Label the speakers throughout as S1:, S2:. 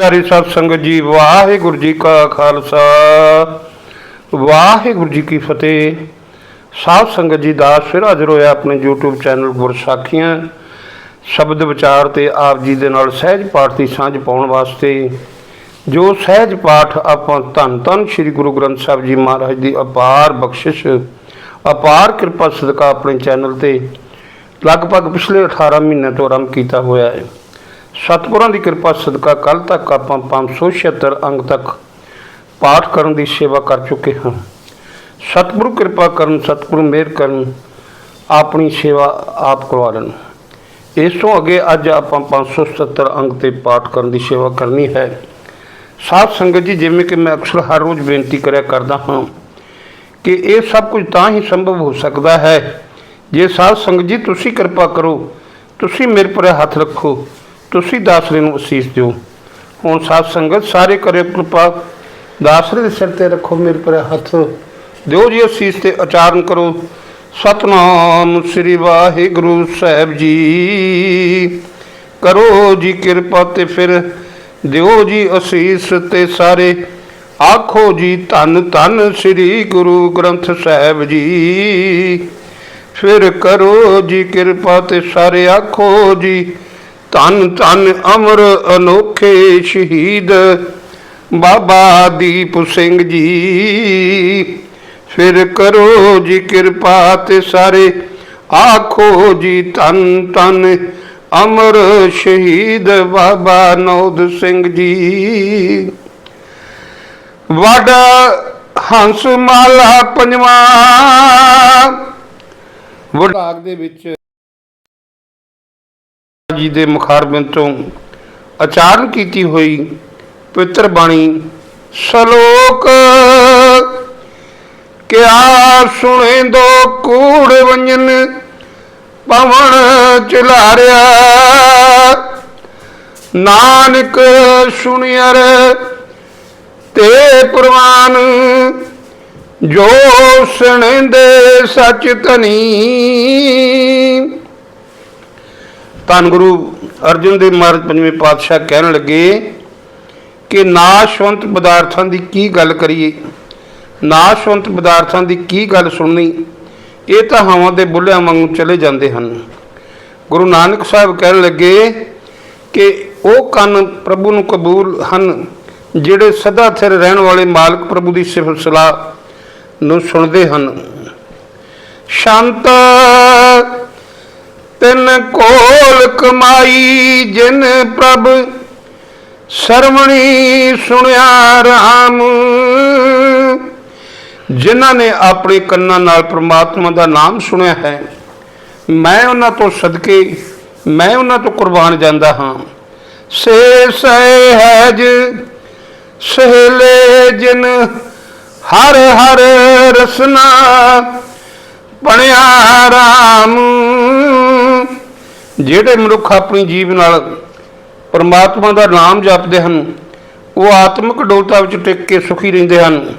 S1: ਪਿਆਰੀ ਸਤ ਸੰਗਤ ਜੀ, ਵਾਹਿਗੁਰੂ ਜੀ ਕਾ ਖਾਲਸਾ। ਵਾਹਿਗੁਰੂ ਜੀ ਕੀ ਫਤਿਹ। ਸਾਧ ਸੰਗਤ ਜੀ ਦਾ ਫਿਰ ਹਾਜ਼ਰ ਹੋਇਆ ਆਪਣੇ YouTube ਚੈਨਲ ਗੁਰਸਾਖੀਆਂ। ਸ਼ਬਦ ਵਿਚਾਰ ਤੇ ਆਪ ਜੀ ਦੇ ਨਾਲ ਸਹਿਜ ਪਾਠ ਦੀ ਸਾਂਝ ਪਾਉਣ ਵਾਸਤੇ। ਜੋ ਸਹਿਜ ਪਾਠ ਆਪਾਂ ਧੰਨ ਧੰਨ ਸ੍ਰੀ ਗੁਰੂ ਗ੍ਰੰਥ ਸਾਹਿਬ ਜੀ ਮਹਾਰਾਜ ਦੀ ਅਪਾਰ ਬਖਸ਼ਿਸ਼, ਅਪਾਰ ਕਿਰਪਾ ਸਦਕਾ ਆਪਣੇ ਚੈਨਲ ਤੇ ਲਗਭਗ ਪਿਛਲੇ 18 ਮਹੀਨਿਆਂ ਤੋਂ ਆਰੰਭ ਕੀਤਾ ਹੋਇਆ ਹੈ। ਸਤਿਗੁਰਾਂ ਦੀ ਕਿਰਪਾ ਸਦਕਾ ਕੱਲ ਤੱਕ ਆਪਾਂ 576 ਅੰਗ ਤੱਕ ਪਾਠ ਕਰਨ ਦੀ ਸੇਵਾ ਕਰ ਚੁੱਕੇ ਹਾਂ। ਸਤਿਗੁਰੂ ਕਿਰਪਾ ਕਰਨ, ਸਤਿਗੁਰੂ ਮਿਹਰ ਕਰਨ, ਆਪਣੀ ਸੇਵਾ ਆਪ ਕਰਵਾ ਲੈਣ। ਇਸ ਤੋਂ ਅੱਗੇ ਅੱਜ ਆਪਾਂ 577 ਅੰਗ ਤੇ ਪਾਠ ਕਰਨ ਦੀ ਸੇਵਾ ਕਰਨੀ ਹੈ। ਸਾਧ ਸੰਗਤ ਜੀ, ਜਿਵੇਂ ਕਿ ਮੈਂ ਅਕਸਰ ਹਰ ਰੋਜ਼ ਬੇਨਤੀ ਕਰਿਆ ਕਰਦਾ ਹਾਂ ਕਿ ਇਹ ਸਭ ਕੁਝ ਤਾਂ ਹੀ ਸੰਭਵ ਹੋ ਸਕਦਾ ਹੈ। ਜੇ ਸਾਧ ਸੰਗਤ ਜੀ, ਤੁਸੀਂ ਕਿਰਪਾ ਕਰੋ, ਤੁਸੀਂ ਮੇਰੇ ਪਰ ਹੱਥ ਰੱਖੋ ਤੁਸੀਂ ਦਾਸਰੇ ਨੂੰ ਅਸੀਸ ਦਿਓ। ਹੁਣ ਸਾਧ ਸੰਗਤ, ਸਾਰੇ ਕਰਿਓ ਕਿਰਪਾ। ਦਾਸਰੇ ਦੇ ਸਿਰ ਤੇ ਰੱਖੋ ਮੇਰੇ ਪਰ ਹੱਥ। ਦਿਓ ਜੀ ਅਸੀਸ ਤੇ ਉਚਾਰਨ ਕਰੋ। ਸਤਨਾਮ ਸ੍ਰੀ ਵਾਹਿਗੁਰੂ ਸਾਹਿਬ ਜੀ। ਕਰੋ ਜੀ ਕਿਰਪਾ ਤੇ ਫਿਰ ਦਿਓ ਜੀ ਅਸੀਸ ਤੇ ਸਾਰੇ। ਆਖੋ ਜੀ ਧੰਨ ਧੰਨ ਸ੍ਰੀ ਗੁਰੂ ਗ੍ਰੰਥ ਸਾਹਿਬ ਜੀ। ਫਿਰ ਕਰੋ ਜੀ ਕਿਰਪਾ ਤੇ ਸਾਰੇ। ਆਖੋ ਜੀ ਧੰਨ ਧੰਨ ਅਮਰ ਅਨੋਖੇ ਸ਼ਹੀਦ ਬਾਬਾ ਦੀਪ ਸਿੰਘ ਜੀ। ਫਿਰ ਕਰੋ ਜੀ ਕਿਰਪਾ ਤੇ ਸਾਰੇ, ਆਖੋ ਜੀ ਧੰਨ ਧੰਨ ਅਮਰ ਸ਼ਹੀਦ ਬਾਬਾ ਨੌਦ ਸਿੰਘ ਜੀ। ਵਡ ਹੰਸ ਮਾਲਾ ਪੰਜਵਾ ਵਡਾਗ ਦੇ ਵਿੱਚ ਜੀ ਦੇ ਮੁਖਾਰਬਿੰਦ ਤੋਂ ਉਚਾਰਨ ਕੀਤੀ ਹੋਈ ਪਵਿੱਤਰ ਬਾਣੀ, ਸ਼ਲੋਕ, ਕਿਆ ਸੁਣੇ ਦੋ ਕੂੜ ਵੰਜਨ ਪਵਨ ਚੁਲਾਰਿਆ। ਨਾਨਕ ਸੁਣਿਆਰ ਤੇ ਪ੍ਰਵਾਨ, ਜੋ ਸੁਣਦੇ ਸੱਚ ਧਨੀ। ਧੰਨ ਗੁਰੂ ਅਰਜਨ ਦੇਵ ਮਹਾਰਾਜ ਪੰਜਵੇਂ ਪਾਤਸ਼ਾਹ ਕਹਿਣ ਲੱਗੇ ਕਿ ਨਾਸ਼ਵੰਤ ਪਦਾਰਥਾਂ ਦੀ ਕੀ ਗੱਲ ਕਰੀਏ? ਨਾਸ਼ਵੰਤ ਪਦਾਰਥਾਂ ਦੀ ਕੀ ਗੱਲ ਸੁਣਨੀ? ਇਹ ਤਾਂ ਹਵਾ ਦੇ ਬੁੱਲਿਆਂ ਵਾਂਗੂ ਚਲੇ ਜਾਂਦੇ ਹਨ। ਗੁਰੂ ਨਾਨਕ ਸਾਹਿਬ ਕਹਿਣ ਲੱਗੇ ਕਿ ਉਹ ਕੰਨ ਪ੍ਰਭੂ ਨੂੰ ਕਬੂਲ ਹਨ ਜਿਹੜੇ ਸਦਾ ਥਿਰ ਰਹਿਣ ਵਾਲੇ ਮਾਲਕ ਪ੍ਰਭੂ ਦੀ ਸਿਫਤ ਸਲਾਹ ਨੂੰ ਸੁਣਦੇ ਹਨ। ਸ਼ਾਂਤ ਤਿਨ ਕੋਲ ਕਮਾਈ ਜਿਨ ਪ੍ਰਭ ਸਰਵਣੀ ਸੁਣਿਆ ਰਾਮ ਜਿਨ੍ਹਾਂ ਨੇ ਆਪਣੇ ਕੰਨਾਂ ਨਾਲ ਪ੍ਰਮਾਤਮਾ ਦਾ ਨਾਮ ਸੁਣਿਆ ਹੈ, ਮੈਂ ਉਹਨਾਂ ਤੋਂ ਸਦਕੇ, ਮੈਂ ਉਹਨਾਂ ਤੋਂ ਕੁਰਬਾਨ ਜਾਂਦਾ ਹਾਂ। ਸੇ ਸਹਿਜ ਸਹਲੇ ਜਿਨ ਹਰ ਹਰ ਰਸਨਾ ਬਣਿਆ ਰਾਮ ਜਿਹੜੇ ਮਨੁੱਖ ਆਪਣੀ ਜੀਵ ਨਾਲ ਪਰਮਾਤਮਾ ਦਾ ਨਾਮ ਜਪਦੇ ਹਨ, ਉਹ ਆਤਮਿਕ ਡੋਲਤਾ ਵਿੱਚ ਟਿਕ ਕੇ ਸੁਖੀ ਰਹਿੰਦੇ ਹਨ।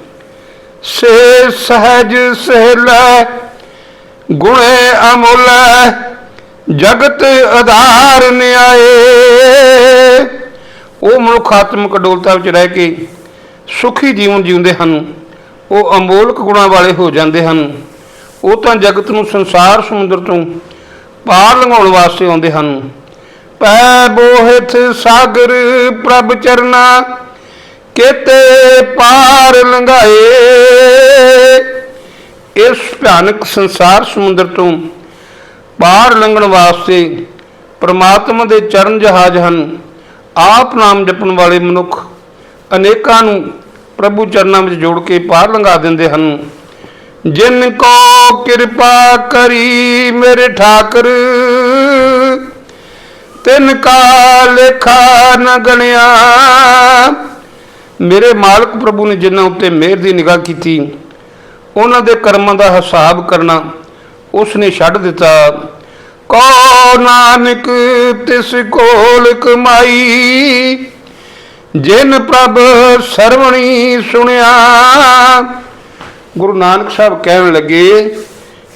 S1: ਸੇ ਸਹਿਜ ਸਹਿਲਾ ਗੁਣੇ ਅਮੁੱਲਾ, ਜਗਤ ਆਧਾਰ ਨਿਆਏ। ਉਹ ਮਨੁੱਖ ਆਤਮਿਕ ਡੋਲਤਾ ਵਿੱਚ ਰਹਿ ਕੇ ਸੁਖੀ ਜੀਵਨ ਜਿਉਂਦੇ ਹਨ। ਉਹ ਅਮੋਲਕ ਗੁਣਾਂ ਵਾਲੇ ਹੋ ਜਾਂਦੇ ਹਨ। ਉਹ ਤਾਂ ਜਗਤ ਨੂੰ ਸੰਸਾਰ ਸਮੁੰਦਰ ਤੋਂ ਪਾਰ ਲੰਘਾਉਣ ਵਾਸਤੇ ਆਉਂਦੇ ਹਨ। ਪੈ ਬੋਹਿਤ ਸਾਗਰ ਪ੍ਰਭ ਚਰਨਾ, ਕਿਤੇ ਪਾਰ ਲੰਘਾਏ। ਇਸ ਭਿਆਨਕ ਸੰਸਾਰ ਸਮੁੰਦਰ ਤੋਂ ਪਾਰ ਲੰਘਣ ਵਾਸਤੇ ਪ੍ਰਮਾਤਮਾ ਦੇ ਚਰਨ ਜਹਾਜ਼ ਹਨ। ਆਪ ਨਾਮ ਜਪਣ ਵਾਲੇ ਮਨੁੱਖ ਅਨੇਕਾਂ ਨੂੰ ਪ੍ਰਭੂ ਚਰਨਾਂ ਵਿੱਚ ਜੋੜ ਕੇ ਪਾਰ ਲੰਘਾ ਦਿੰਦੇ ਹਨ। ਜਿਨ ਕੋ ਕਿਰਪਾ ਕਰੀ ਮੇਰੇ ਠਾਕਰ, ਤਿਨ ਕਾ ਲੇਖਾ ਨ ਗਣਿਆ। ਮੇਰੇ ਮਾਲਕ ਪ੍ਰਭੂ ਨੇ ਜਿਨ੍ਹਾਂ ਉੱਤੇ ਮਿਹਰ ਦੀ ਨਿਗਾਹ ਕੀਤੀ, ਉਹਨਾਂ ਦੇ ਕਰਮਾਂ ਦਾ ਹਿਸਾਬ ਕਰਨਾ ਉਸ ਨੇ ਛੱਡ ਦਿੱਤਾ। ਕੋ ਨਾਨਕ, ਤਿਸ ਕੋਲ ਕਮਾਈ ਜਿਨ ਪ੍ਰਭ ਸਰਵਣੀ ਸੁਣਿਆ ਗੁਰੂ ਨਾਨਕ ਸਾਹਿਬ ਕਹਿਣ ਲੱਗੇ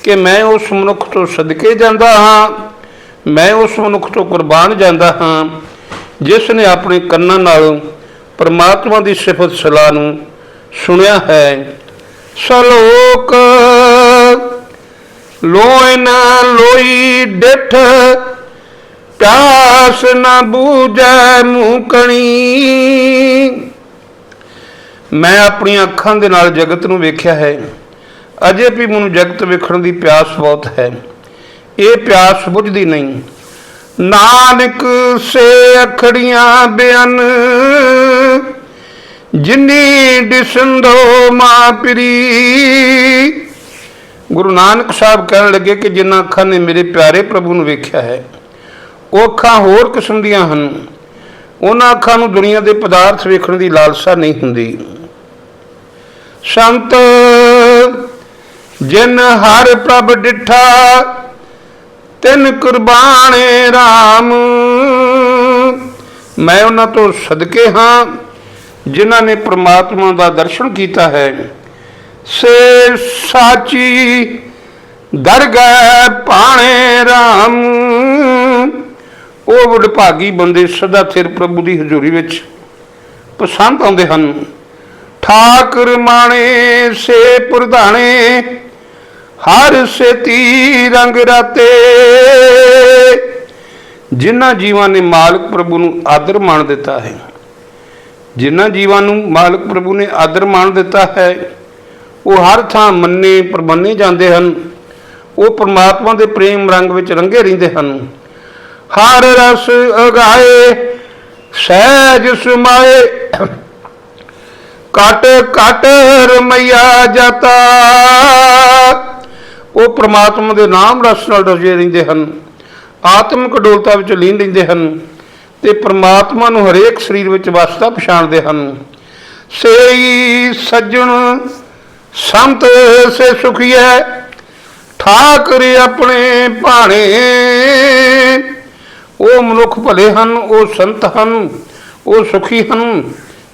S1: ਕਿ ਮੈਂ ਉਸ ਮਨੁੱਖ ਤੋਂ ਸਦਕੇ ਜਾਂਦਾ ਹਾਂ, ਮੈਂ ਉਸ ਮਨੁੱਖ ਤੋਂ ਕੁਰਬਾਨ ਜਾਂਦਾ ਹਾਂ, ਜਿਸ ਨੇ ਆਪਣੇ ਕੰਨਾਂ ਨਾਲ ਪਰਮਾਤਮਾ ਦੀ ਸਿਫਤ ਸਲਾਹ ਨੂੰ ਸੁਣਿਆ ਹੈ। ਸਲੋਕ ਲੋਇ ਨਾ ਲੋਈ ਡਿਠ, ਪਿਆਸ ਨਾ ਬੂਝੈ ਮੂਕਣੀ ਮੈਂ ਆਪਣੀਆਂ ਅੱਖਾਂ ਦੇ ਨਾਲ ਜਗਤ ਨੂੰ ਵੇਖਿਆ ਹੈ। ਅਜੇ ਵੀ ਮੈਨੂੰ ਜਗਤ ਵੇਖਣ ਦੀ ਪਿਆਸ ਬਹੁਤ ਹੈ। ਇਹ ਪਿਆਸ ਬੁਝਦੀ ਨਹੀਂ। ਨਾਨਕ ਸੇ ਅਖੜੀਆਂ ਬਿਆਨ, ਜਿਨੀ ਦਿਸੰਦੋ ਮਾਪਰੀ ਗੁਰੂ ਨਾਨਕ ਸਾਹਿਬ ਕਹਿਣ ਲੱਗੇ ਕਿ ਜਿਨ੍ਹਾਂ ਅੱਖਾਂ ਨੇ ਮੇਰੇ ਪਿਆਰੇ ਪ੍ਰਭੂ ਨੂੰ ਵੇਖਿਆ ਹੈ, ਉਹ ਅੱਖਾਂ ਹੋਰ ਕਿਸਮ ਦੀਆਂ ਹਨ। ਉਹਨਾਂ ਅੱਖਾਂ ਨੂੰ ਦੁਨੀਆ ਦੇ ਪਦਾਰਥ ਵੇਖਣ ਦੀ ਲਾਲਸਾ ਨਹੀਂ ਹੁੰਦੀ। ਸੰਤ, ਜਿਨ ਹਰ ਪ੍ਰਭ ਡਿਠਾ, ਤਿਨ ਕੁਰਬਾਨੇ RAM ਮੈਂ ਉਹਨਾਂ ਤੋਂ ਸਦਕੇ ਹਾਂ, ਜਿਨ੍ਹਾਂ ਨੇ ਪ੍ਰਮਾਤਮਾ ਦਾ ਦਰਸ਼ਨ ਕੀਤਾ ਹੈ। ਸੇ ਸਾਚੀ ਦਰਗਹਿ ਪਾਣੇ RAM ਉਹ ਵਡਭਾਗੀ ਬੰਦੇ ਸਦਾ ਸਿਰ ਪ੍ਰਭੂ ਦੀ ਹਜ਼ੂਰੀ ਵਿੱਚ ਪਸੰਦ ਆਉਂਦੇ ਹਨ। ਠਾਕਰ ਮਾਣੇ, ਸੇ ਪ੍ਰਧਾਨੇ ਹਰ ਸੇਤੀ ਰੰਗ ਰਾਤੇ। ਜਿਨ੍ਹਾਂ ਜੀਵਾਂ ਨੇ ਮਾਲਕ ਪ੍ਰਭੂ ਨੂੰ ਆਦਰ ਮਾਣ ਦਿੱਤਾ ਹੈ, ਜਿਨ੍ਹਾਂ ਜੀਵਾਂ ਨੂੰ ਮਾਲਕ ਪ੍ਰਭੂ ਨੇ ਆਦਰ ਮਾਣ ਦਿੱਤਾ ਹੈ, ਉਹ ਹਰ ਥਾਂ ਮੰਨੇ ਪ੍ਰਬੰਨੇ ਜਾਂਦੇ ਹਨ। ਉਹ ਪਰਮਾਤਮਾ ਦੇ ਪ੍ਰੇਮ ਰੰਗ ਵਿੱਚ ਰੰਗੇ ਰਹਿੰਦੇ ਹਨ। ਹਰ ਰਸ ਅਗਾਏ, ਸਹਿਜ ਸਮਾਏ। ਕਟ ਕਟ ਰਮਈਆ ਜਾਤਾ। ਉਹ ਪ੍ਰਮਾਤਮਾ ਦੇ ਨਾਮ ਰਸ ਨਾਲ ਰਜੇ ਰਹਿੰਦੇ ਹਨ, ਆਤਮਿਕ ਡੋਲਤਾ ਵਿੱਚ ਲੀਨ ਰਹਿੰਦੇ ਹਨ ਤੇ ਪ੍ਰਮਾਤਮਾ ਨੂੰ ਹਰੇਕ ਸਰੀਰ ਵਿੱਚ ਵਸਦਾ ਪਛਾਣਦੇ ਹਨ। ਸੇਈ ਸੱਜਣ, ਸੰਤ ਸੇ ਸੁਖੀਐ, ਠਾਕਰ ਆਪਣੇ ਭਾਣੇ। ਉਹ ਮਨੁੱਖ ਭਲੇ ਹਨ, ਉਹ ਸੰਤ ਹਨ, ਉਹ ਸੁਖੀ ਹਨ,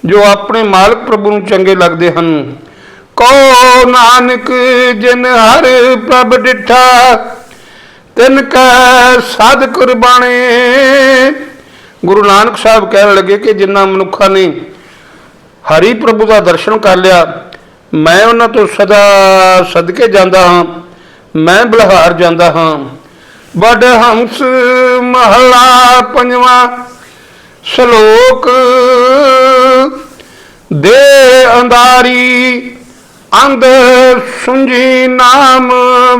S1: ਜੋ ਆਪਣੇ ਮਾਲਕ ਪ੍ਰਭੂ ਨੂੰ ਚੰਗੇ ਲੱਗਦੇ ਹਨ। ਕੋ ਨਾਨਕ ਜਿਨ ਹਰ ਪ੍ਰਭ ਡਿਠਾ, ਤਿਨ ਕੈ ਸਾਧ ਕੁਰਬਾਨੇ। ਗੁਰੂ ਨਾਨਕ ਸਾਹਿਬ ਕਹਿਣ ਲੱਗੇ ਕਿ ਜਿਨ੍ਹਾਂ ਮਨੁੱਖਾਂ ਨੇ ਹਰੀ ਪ੍ਰਭੂ ਦਾ ਦਰਸ਼ਨ ਕਰ ਲਿਆ, ਮੈਂ ਉਹਨਾਂ ਤੋਂ ਸਦਾ ਸਦਕੇ ਜਾਂਦਾ ਹਾਂ, ਮੈਂ ਬਲਹਾਰ ਜਾਂਦਾ ਹਾਂ। ਵੱਡ ਹੰਸ ਮਹਲਾ ਪੰਜਵਾਂ ਸ਼ਲੋਕ। ਦੇ ਅੰਦਾਰੀ ਅੰਧ ਸੁੰਝੀ ਨਾਮ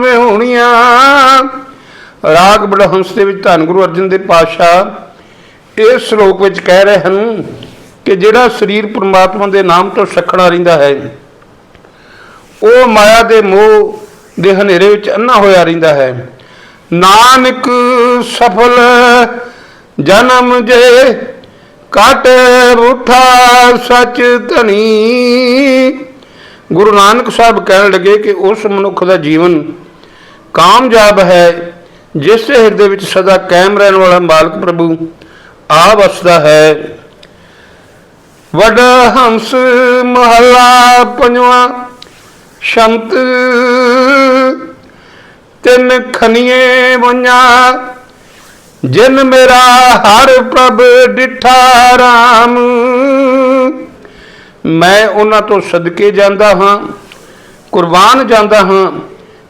S1: ਵਿਹੁਣੀਆਂ। ਰਾਗ ਬੜਹੰਸ ਦੇ ਵਿੱਚ ਧੰਨ ਗੁਰੂ ਅਰਜਨ ਦੇ ਪਾਤਸ਼ਾਹ ਇਸ ਸ਼ਲੋਕ ਵਿੱਚ ਕਹਿ ਰਹੇ ਹਨ ਕਿ ਜਿਹੜਾ ਸਰੀਰ ਪ੍ਰਮਾਤਮਾ ਦੇ ਨਾਮ ਤੋਂ ਸਖਣਾ ਰਹਿੰਦਾ ਹੈ, ਉਹ ਮਾਇਆ ਦੇ ਮੋਹ ਦੇ ਹਨੇਰੇ ਵਿੱਚ ਅੰਨਾ ਹੋਇਆ ਰਹਿੰਦਾ ਹੈ। ਨਾਨਕ ਸਫਲ ਜਨਮ ਜੇ ਕਟ ਉਠਾ ਸਚ ਧਨੀ। ਗੁਰੂ ਨਾਨਕ ਸਾਹਿਬ ਕਹਿਣ ਲੱਗੇ ਕਿ ਉਸ ਮਨੁੱਖ ਦਾ ਜੀਵਨ ਕਾਮਯਾਬ ਹੈ, ਜਿਸ ਦੇ ਹਿਰਦੇ ਵਿੱਚ ਸਦਾ ਕਾਇਮ ਰਹਿਣ ਵਾਲਾ ਮਾਲਕ ਪ੍ਰਭੂ ਆ ਵਸਦਾ ਹੈ। ਵੱਡ ਹੰਸ ਮਹਲਾ ਪੰਜਵਾਂ, ਸ਼ੰਤ ਤਿੰਨ ਖਨੀਏ ਵੰਨਾ ਜਿਨ ਮੇਰਾ ਹਰ ਪ੍ਰਭ ਡਿਠਾ ਰਾਮ। ਮੈਂ ਉਹਨਾਂ ਤੋਂ ਸਦਕੇ ਜਾਂਦਾ ਹਾਂ, ਕੁਰਬਾਨ ਜਾਂਦਾ ਹਾਂ,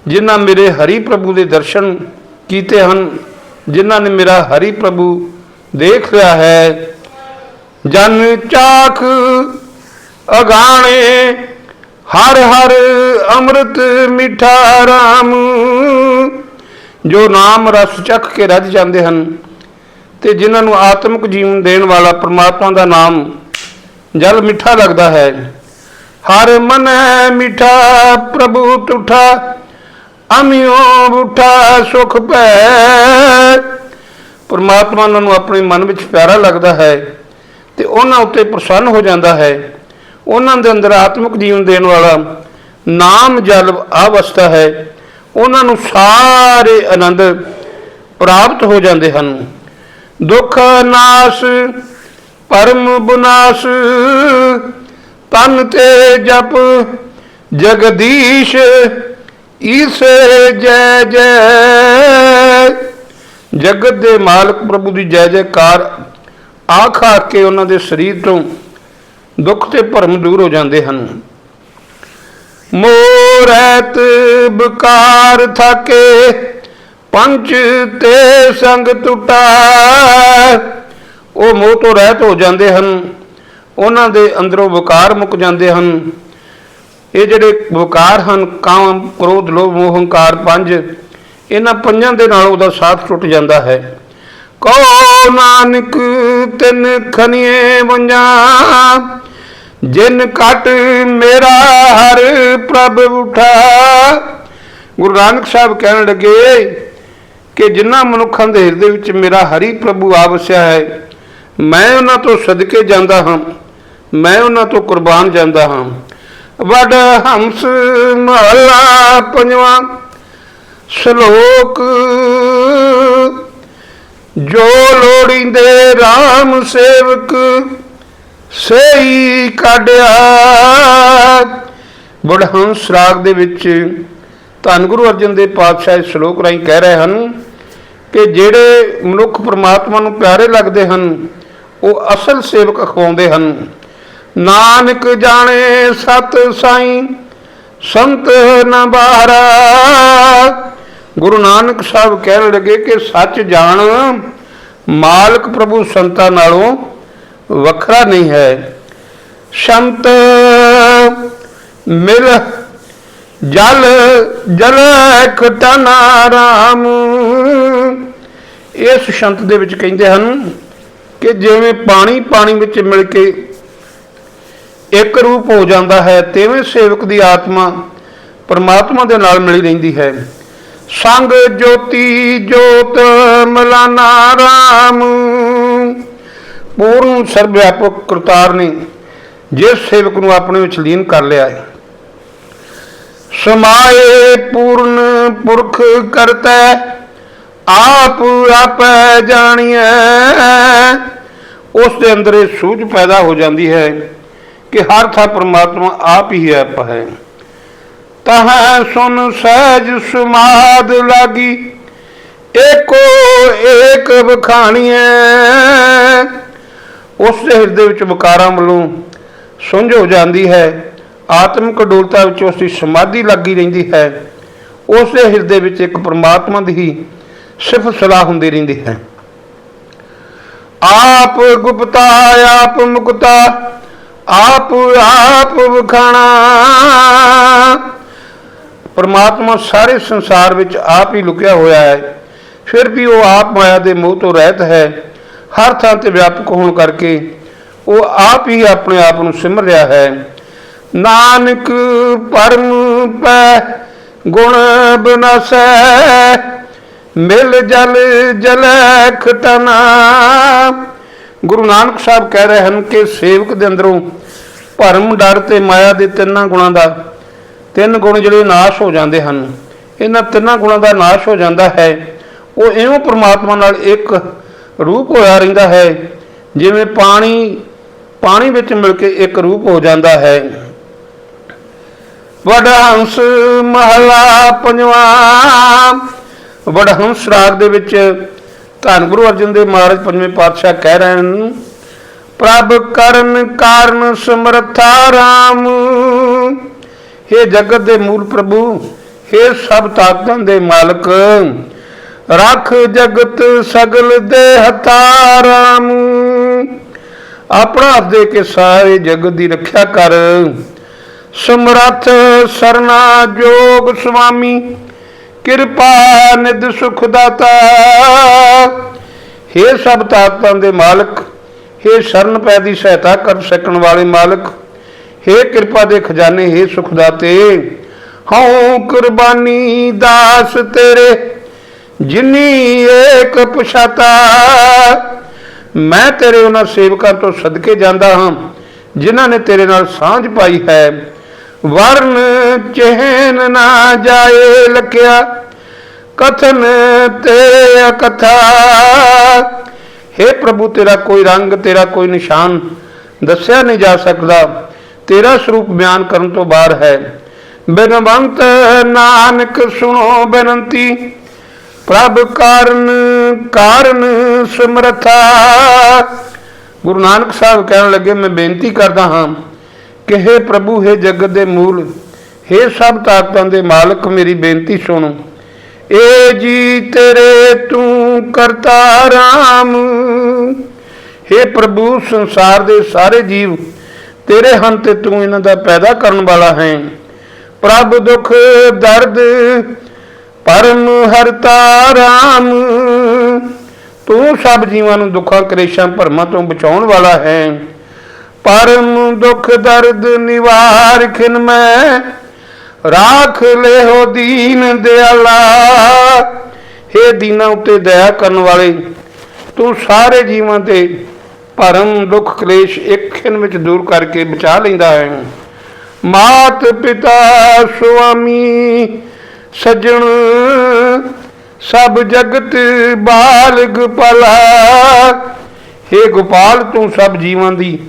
S1: ਜਿਨ੍ਹਾਂ ਮੇਰੇ ਹਰੀ ਪ੍ਰਭੂ ਦੇ ਦਰਸ਼ਨ ਕੀਤੇ ਹਨ, ਜਿਨ੍ਹਾਂ ਨੇ ਮੇਰਾ ਹਰੀ ਪ੍ਰਭੂ ਦੇਖ ਲਿਆ ਹੈ। ਜਨ ਚਾਖ ਅਗਾਣੇ ਹਰ ਹਰ ਅੰਮ੍ਰਿਤ ਮਿਠਾ ਰਾਮ। ਜੋ ਨਾਮ ਰਸ ਚੱਖ ਕੇ ਰੱਜ ਜਾਂਦੇ ਹਨ ਤੇ ਜਿਨ੍ਹਾਂ ਨੂੰ ਆਤਮਿਕ ਜੀਵਨ ਦੇਣ ਵਾਲਾ ਪ੍ਰਮਾਤਮਾ ਦਾ ਨਾਮ ਜਲ ਮਿੱਠਾ ਲੱਗਦਾ ਹੈ। ਹਰ ਮਨ ਮਿਠਾ, ਪ੍ਰਭੂ ਤੁਠਾ, ਅਮਿਓ ਉਠਾ ਸੁਖ ਭੈ। ਪਰਮਾਤਮਾ ਉਹਨਾਂ ਨੂੰ ਆਪਣੇ ਮਨ ਵਿੱਚ ਪਿਆਰਾ ਲੱਗਦਾ ਹੈ ਤੇ ਉਹਨਾਂ ਉੱਤੇ ਪ੍ਰਸੰਨ ਹੋ ਜਾਂਦਾ ਹੈ। ਉਹਨਾਂ ਦੇ ਅੰਦਰ ਆਤਮਿਕ ਜੀਵਨ ਦੇਣ ਵਾਲਾ ਨਾਮ ਜਲ ਅਵਸਥਾ ਹੈ, ਉਹਨਾਂ ਨੂੰ ਸਾਰੇ ਆਨੰਦ ਪ੍ਰਾਪਤ ਹੋ ਜਾਂਦੇ ਹਨ। ਦੁੱਖ ਨਾਸ, ਪਰਮ ਬੁਨਾਸ, ਤਨ ਤੇ ਜਪ, ਜਗਦੀਸ਼, ਈਸੇ ਜੈ ਜੈ। ਜਗਤ ਦੇ ਮਾਲਕ ਪ੍ਰਭੂ ਦੀ ਜੈ ਜੈਕਾਰ ਆਖ ਆਖ ਕੇ ਉਹਨਾਂ ਦੇ ਸਰੀਰ ਤੋਂ ਦੁੱਖ ਤੇ ਭਰਮ ਦੂਰ ਹੋ ਜਾਂਦੇ ਹਨ। ਮੋਰੈਤ ਬਕਾਰ ਥਾਕੇ, ਪੰਜ ਤੇ ਸੰਗ ਟੁੱਟਾ। ਉਹ ਮੋਹ ਤੋਂ ਰਹਿਤ ਹੋ ਜਾਂਦੇ ਹਨ। ਉਹਨਾਂ ਦੇ ਅੰਦਰੋਂ ਵਿਕਾਰ ਮੁੱਕ ਜਾਂਦੇ ਹਨ। ਇਹ ਜਿਹੜੇ ਵਿਕਾਰ ਹਨ, ਕਾਮ, ਕ੍ਰੋਧ, ਲੋਭ, ਮੋਹ, ਹੰਕਾਰ, ਪੰਜ, ਇਹਨਾਂ ਪੰਜਾਂ ਦੇ ਨਾਲ ਉਹਦਾ ਸਾਥ ਟੁੱਟ ਜਾਂਦਾ ਹੈ। ਕੋ ਨਾਨਕ ਤਿਨ ਖਨੀਏ ਵੰਜਾਂ, ਜਿਨ ਕਟ ਮੇਰਾ ਹਰ ਪ੍ਰਭ ਉਠਾ। ਗੁਰੂ ਨਾਨਕ ਸਾਹਿਬ ਕਹਿਣ ਲੱਗੇ ਕਿ ਜਿਨ੍ਹਾਂ ਮਨੁੱਖਾਂ ਦੇ ਹਿਰਦੇ ਵਿੱਚ ਮੇਰਾ ਹਰੀ ਪ੍ਰਭੂ ਆ ਵਸਿਆ ਹੈ, ਮੈਂ ਉਹਨਾਂ ਤੋਂ ਸਦਕੇ ਜਾਂਦਾ ਹਾਂ, ਮੈਂ ਉਹਨਾਂ ਤੋਂ ਕੁਰਬਾਨ ਜਾਂਦਾ ਹਾਂ। ਵਡ ਹੰਸ ਮਹਲਾ ਪੰਜਵਾਂ, ਸ਼ਲੋਕ ਜੋ ਲੋੜੀਂਦੇ RAM ਸੇਵਕ ਸਹੀ ਕਾਢਿਆ। ਬੜਹੰਸ ਰਾਗ ਦੇ ਵਿੱਚ ਧੰਨ ਗੁਰੂ ਅਰਜਨ ਦੇਵ ਪਾਤਸ਼ਾਹ ਇਸ ਸ਼ਲੋਕ ਰਾਹੀਂ ਕਹਿ ਰਹੇ ਹਨ ਕਿ ਜਿਹੜੇ ਮਨੁੱਖ ਪ੍ਰਮਾਤਮਾ ਨੂੰ ਪਿਆਰੇ ਲੱਗਦੇ ਹਨ, ਉਹ ਅਸਲ ਸੇਵਕ ਅਖਵਾਉਂਦੇ ਹਨ। ਨਾਨਕ ਜਾਣੇ ਸਤ ਸਾਈਂ, ਸੰਤ ਨ ਬਾਹਰਾ। ਗੁਰੂ ਨਾਨਕ ਸਾਹਿਬ ਕਹਿਣ ਲੱਗੇ ਕਿ ਸੱਚ ਜਾਣ, ਮਾਲਕ ਪ੍ਰਭੂ ਸੰਤਾਂ ਨਾਲੋਂ ਵੱਖਰਾ ਨਹੀਂ ਹੈ। ਸੰਤ ਮਿਲ ਜਲ ਜਲ ਖਟਨਾ ਰਾਮ। ਇਸ ਸ਼ੰਤ ਦੇ ਵਿੱਚ ਕਹਿੰਦੇ ਹਨ ਕਿ ਜਿਵੇਂ ਪਾਣੀ ਪਾਣੀ ਵਿੱਚ ਮਿਲ ਕੇ ਇੱਕ ਰੂਪ ਹੋ ਜਾਂਦਾ ਹੈ, ਤਿਵੇਂ ਸੇਵਕ ਦੀ ਆਤਮਾ ਪਰਮਾਤਮਾ ਦੇ ਨਾਲ ਮਿਲੀ ਰਹਿੰਦੀ ਹੈ। ਸੰਗ ਜੋਤੀ ਜੋਤ ਮਲਾਨਾ ਰਾਮ। ਪੂਰਨ ਸਰਵਵਿਆਪਕ ਕਰਤਾਰ ਨੇ ਜਿਸ ਸੇਵਕ ਨੂੰ ਆਪਣੇ ਵਿੱਚ ਲੀਨ ਕਰ ਲਿਆ ਹੈ। ਸਮਾਏ ਪੂਰਨ ਪੁਰਖ ਕਰਤਾ, ਆਪ ਆਪੈ ਜਾਣੀਐ। ਉਸ ਦੇ ਅੰਦਰ ਇਹ ਸੂਝ ਪੈਦਾ ਹੋ ਜਾਂਦੀ ਹੈ ਕਿ ਹਰ ਥਾਂ ਪਰਮਾਤਮਾ ਆਪ ਹੀ ਆਪ ਹੈ। ਤਹ ਸੁਨ ਸਹਿਜ ਸਮਾਦ ਲਾਗੀ, ਏਕੋ ਏਕ ਬਖਾਣੀਐ ਉਸ ਦੇ ਹਿਰਦੇ ਵਿੱਚ ਵਿਕਾਰਾਂ ਵੱਲੋਂ ਸੁੰਝ ਹੋ ਜਾਂਦੀ ਹੈ, ਆਤਮਿਕ ਡੋਲਤਾ ਵਿੱਚ ਉਸ ਦੀ ਸਮਾਧੀ ਲੱਗੀ ਰਹਿੰਦੀ ਹੈ। ਉਸ ਦੇ ਹਿਰਦੇ ਵਿੱਚ ਇੱਕ ਪ੍ਰਮਾਤਮਾ ਦੀ ਹੀ ਸਿਫਤ ਸਲਾਹ ਹੁੰਦੀ ਰਹਿੰਦੀ ਹੈ। ਆਪ ਗੁਪਤਾ, ਆਪ ਮੁਕਤਾ, ਆਪ ਆਪ ਵਖਾਣਾ। ਪਰਮਾਤਮਾ ਸਾਰੇ ਸੰਸਾਰ ਵਿੱਚ ਆਪ ਹੀ ਲੁਕਿਆ ਹੋਇਆ ਹੈ। ਫਿਰ ਵੀ ਉਹ ਆਪ ਮਾਇਆ ਦੇ ਮੋਹ ਤੋਂ ਰਹਿਤ ਹੈ। ਹਰ ਥਾਂ ਤੇ ਵਿਆਪਕ ਹੋਣ ਕਰਕੇ ਉਹ ਆਪ ਹੀ ਆਪਣੇ ਆਪ ਨੂੰ ਸਿਮਰ ਰਿਹਾ ਹੈ। ਨਾਨਕ ਪਰਮ ਪੈ ਗੁਣ ਬਨਸੈ, ਮਿਲ ਜਲ ਜਲੈ ਖਟਨਾ ਗੁਰੂ ਨਾਨਕ ਸਾਹਿਬ ਕਹਿ ਰਹੇ ਹਨ ਕਿ ਸੇਵਕ ਦੇ ਅੰਦਰੋਂ ਭਰਮ, ਡਰ ਤੇ ਮਾਇਆ ਦੇ ਤਿੰਨਾਂ ਗੁਣਾਂ ਦਾ ਤਿੰਨ ਗੁਣ ਜਿਹੜੇ ਨਾਸ਼ ਹੋ ਜਾਂਦੇ ਹਨ, ਇਹਨਾਂ ਤਿੰਨਾਂ ਗੁਣਾਂ ਦਾ ਨਾਸ਼ ਹੋ ਜਾਂਦਾ ਹੈ। ਉਹ ਇਉਂ ਪ੍ਰਮਾਤਮਾ ਨਾਲ ਇੱਕ ਰੂਪ ਹੋਇਆ ਰਹਿੰਦਾ ਹੈ, ਜਿਵੇਂ ਪਾਣੀ ਪਾਣੀ ਵਿੱਚ ਮਿਲ ਕੇ ਇੱਕ ਰੂਪ ਹੋ ਜਾਂਦਾ ਹੈ। ਵਡਹੰਸ ਮਹਲਾ ਪੰਜਵਾਂ ਵਡਹੰਸ ਰਾਗ ਦੇ ਵਿੱਚ ਧੰਨ ਗੁਰੂ ਅਰਜਨ ਦੇਵ ਮਹਾਰਾਜ ਪੰਜਵੇਂ ਪਾਤਸ਼ਾਹ ਕਹਿ ਰਹੇ ਹਨ, ਪ੍ਰਭ ਕਰਨ ਕਾਰਨ ਸਮਰਥਾ RAM हे ਜਗਤ ਦੇ ਮੂਲ ਪ੍ਰਭੂ हे ਸਭ ਤਾਕਤਾਂ ਦੇ ਮਾਲਕ ਰੱਖ ਜਗਤ ਸਗਲ ਦੇ ਹੱਥਾ RAM ਆਪਣਾ ਹੱਥ ਦੇ ਕੇ ਸਾਰੇ ਜਗਤ ਦੀ ਰੱਖਿਆ ਕਰ ਸਮਰੱਥ ਸਰਨਾ ਜੋਗ ਸੁਆਮੀ ਕਿਰਪਾ ਨਿਧ ਸੁਖ ਦਾਤਾ हे ਸਭ ਤਾਕਤਾਂ ਦੇ ਮਾਲਕ हे ਸ਼ਰਨ ਪੈ ਦੀ ਸਹਾਇਤਾ ਕਰ ਸਕਣ ਵਾਲੇ ਮਾਲਕ हे ਕਿਰਪਾ ਦੇ ਖਜ਼ਾਨੇ हे ਸੁਖ ਦਾਤੇ ਹਉ ਕੁਰਬਾਨੀ ਦਾਸ ਤੇਰੇ ਜਿਨੀ ਏਕ ਪਛਾਤਾ ਮੈਂ ਤੇਰੇ ਉਹਨਾਂ ਸੇਵਕਾਂ ਤੋਂ ਸਦਕੇ ਜਾਂਦਾ ਹਾਂ ਜਿਨ੍ਹਾਂ ਨੇ ਤੇਰੇ ਨਾਲ ਸਾਂਝ ਪਾਈ ਹੈ ਵਰਨ ਚਹਿਨ ਨਾ ਜਾਏ ਲਖਿਆ ਕਥਨ ਤੇ ਅਕਥਾ हे ਪ੍ਰਭੂ ਤੇਰਾ ਕੋਈ ਰੰਗ ਤੇਰਾ ਕੋਈ ਨਿਸ਼ਾਨ ਦੱਸਿਆ ਨਹੀਂ ਜਾ ਸਕਦਾ ਤੇਰਾ ਸਰੂਪ ਬਿਆਨ ਕਰਨ ਤੋਂ ਬਾਹਰ ਹੈ ਬਿਨਵੰਤ ਨਾਨਕ ਸੁਣੋ ਬੇਨੰਤੀ ਪ੍ਰਭ ਕਾਰਨ ਕਾਰਨ ਸਮਰਥਾ ਗੁਰੂ ਨਾਨਕ ਸਾਹਿਬ ਕਹਿਣ ਲੱਗੇ ਮੈਂ ਬੇਨਤੀ ਕਰਦਾ ਹਾਂ ਕਿ हे ਪ੍ਰਭੂ हे ਜਗਤ ਦੇ ਮੂਲ हे ਸਭ ਤਾਕਤਾਂ ਦੇ ਮਾਲਕ ਮੇਰੀ ਬੇਨਤੀ ਸੁਣ ਏ ਜੀ ਤੇਰੇ ਤੂੰ ਕਰਤਾ ਰਾਮ हे ਪ੍ਰਭੂ ਸੰਸਾਰ ਦੇ ਸਾਰੇ ਜੀਵ ਤੇਰੇ ਹਨ ਤੇ ਤੂੰ ਇਹਨਾਂ ਦਾ ਪੈਦਾ ਕਰਨ ਵਾਲਾ ਹੈ। ਪ੍ਰਭ ਦੁਖ, ਦਰਦ, ਪਰਮ ਹਰਤਾ, ਰਾਮ, ਤੂੰ ਸਭ ਜੀਵਾਂ ਨੂੰ ਦੁੱਖਾਂ, ਕਲੇਸ਼ਾਂ, ਭਰਮਾਂ ਤੋਂ ਬਚਾਉਣ ਵਾਲਾ ਹੈ। ਪਰਮ ਦੁਖ, ਦਰਦ, ਨਿਵਾਰ, ਖਿਨ ਮੈਂ ਰਾਖ ਲਿਓ ਦੀਨ ਦਿਆਲਾ। हे ਦੀਨਾਂ ਉੱਤੇ ਦਇਆ ਕਰਨ ਵਾਲੇ, ਤੂੰ ਸਾਰੇ ਜੀਵਾਂ ਤੇ ਭਰਮ ਦੁੱਖ ਕਲੇਸ਼ ਇੱਕ ਖਿਨ ਵਿੱਚ ਦੂਰ ਕਰਕੇ ਬਚਾ ਲੈਂਦਾ ਹੈ। ਮਾਤ ਪਿਤਾ ਸੁਆਮੀ ਸੱਜਣ, ਸਭ ਜਗਤ ਬਾਲ ਗੋਪਾਲਾ हे ਗੋਪਾਲ, ਤੂੰ ਸਭ ਜੀਵਾਂ ਦੀ